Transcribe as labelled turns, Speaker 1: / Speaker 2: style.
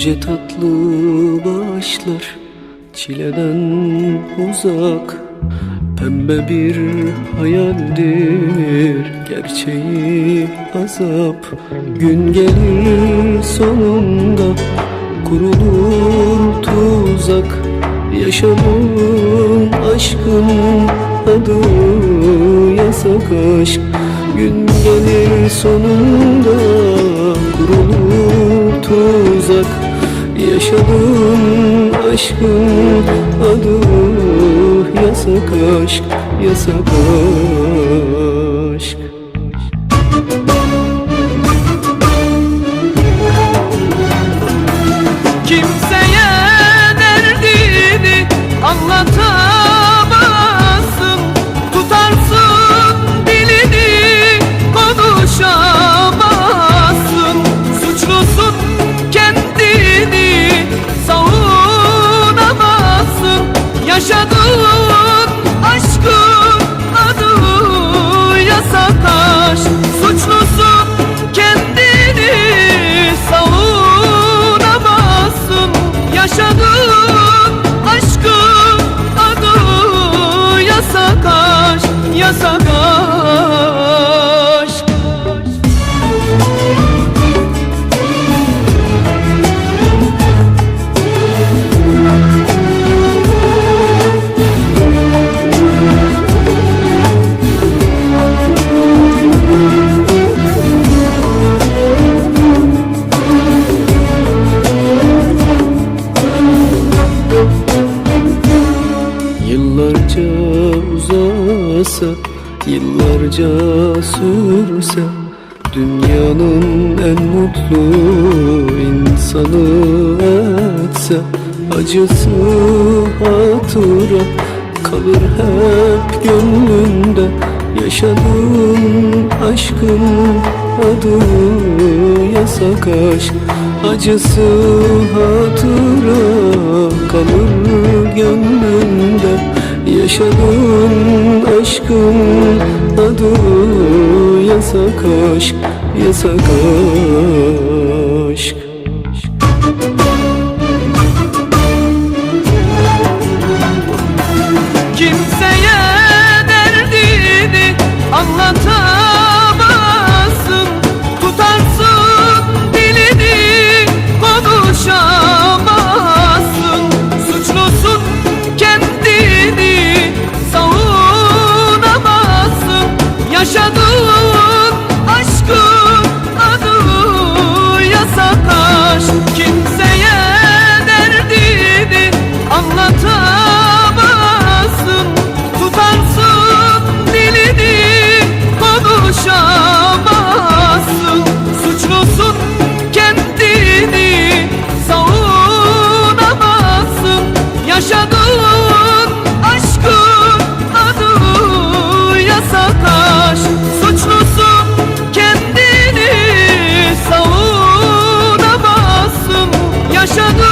Speaker 1: Önce tatlı başlar çileden uzak. Pembe bir hayaldir gerçeği azap. Gün gelir sonunda kurulur tuzak. Yaşamın aşkın adı yasak aşk. Gün gelir sonunda kurulur tuzak. Yaşadığım aşkın adı yasak aşk, yasak aşk
Speaker 2: Yaşadığın aşkın adı yasak aşk Yasak aşk
Speaker 1: uzasa, yıllarca sürse Dünyanın en mutlu insanı etse Acısı hatıra kalır hep gönlünde Yaşadığın aşkın adı yasak aşk Acısı hatıra kalır gönlünde Yaşadığın aşkın adı yasak aşk Yasak aşk.
Speaker 2: Kimseye derdini anlatamazsın Yaşadığın